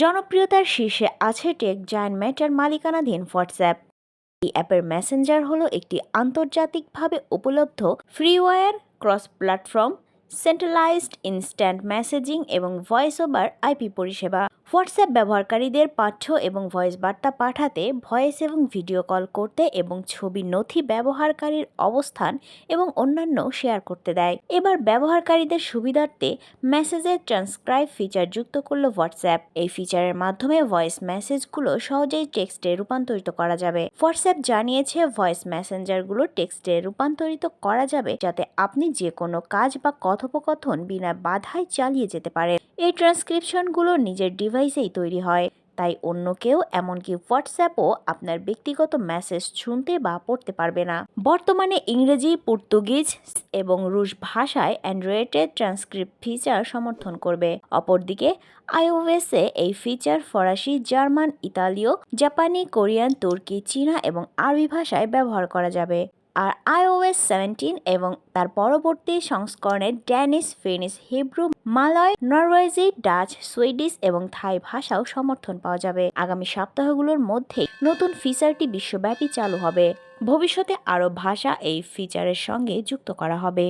জনপ্রিয়তার শীর্ষে আছে টেক জায়ান্ট ম্যাটার মালিকানাধীন হোয়াটসঅ্যাপ। এই অ্যাপের মেসেঞ্জার হলো একটি আন্তর্জাতিকভাবে উপলব্ধ freeware cross platform centralised instant messaging এবং ভয়েস ওভার আইপি পরিষেবা। হোয়াটসঅ্যাপ ব্যবহারকারীদের পাঠ্য এবং ভয়েস বার্তা পাঠাতে ভয়েস এবং ভিডিও কল করতে এবং ছবি নথি ব্যবহারকারীর অবস্থান এবং অন্যান্য শেয়ার করতে দেয়। এবার ব্যবহারকারীদের সুবিধার্থে মেসেজের ট্রান্সক্রাইব ফিচার যুক্ত করল হোয়াটসঅ্যাপ এই ফিচারের মাধ্যমে ভয়েস মেসেজগুলো সহজেই টেক্সটে রূপান্তরিত করা যাবে। হোয়াটসঅ্যাপ জানিয়েছে ভয়েস মেসেঞ্জারগুলো টেক্সটে রূপান্তরিত করা যাবে যাতে আপনি যে কোনো কাজ বা কথোপকথন বিনা বাধায় চালিয়ে যেতে পারেন এই ট্রান্সক্রিপশনগুলো নিজের ডিভাইসেই তৈরি হয়। তাই অন্য কেউ, এমনকি হোয়াটসঅ্যাপও আপনার ব্যক্তিগত মেসেজ শুনতে বা পড়তে পারবে না। বর্তমানে ইংরেজি, পর্তুগিজ এবং রুশ ভাষায় অ্যান্ড্রয়েডের ট্রান্সক্রিপ্ট ফিচার সমর্থন করবে। অপরদিকে আইওএসে এই ফিচার ফরাসি, জার্মান, ইতালীয়, জাপানি, কোরিয়ান, তুর্কি, চীনা এবং আরবি ভাষায় ব্যবহার করা যাবে। আর আইওএস সেভেন্টিন এবং তার পরবর্তী সংস্করণে Danish Finnish Hebrew Malay Norwegian Dutch Swedish এবং থাই ভাষাও সমর্থন পাওয়া যাবে। আগামী সপ্তাহগুলোর মধ্যেই নতুন ফিচারটি বিশ্বব্যাপী চালু হবে। ভবিষ্যতে আরও ভাষা এই ফিচারের সঙ্গে যুক্ত করা হবে।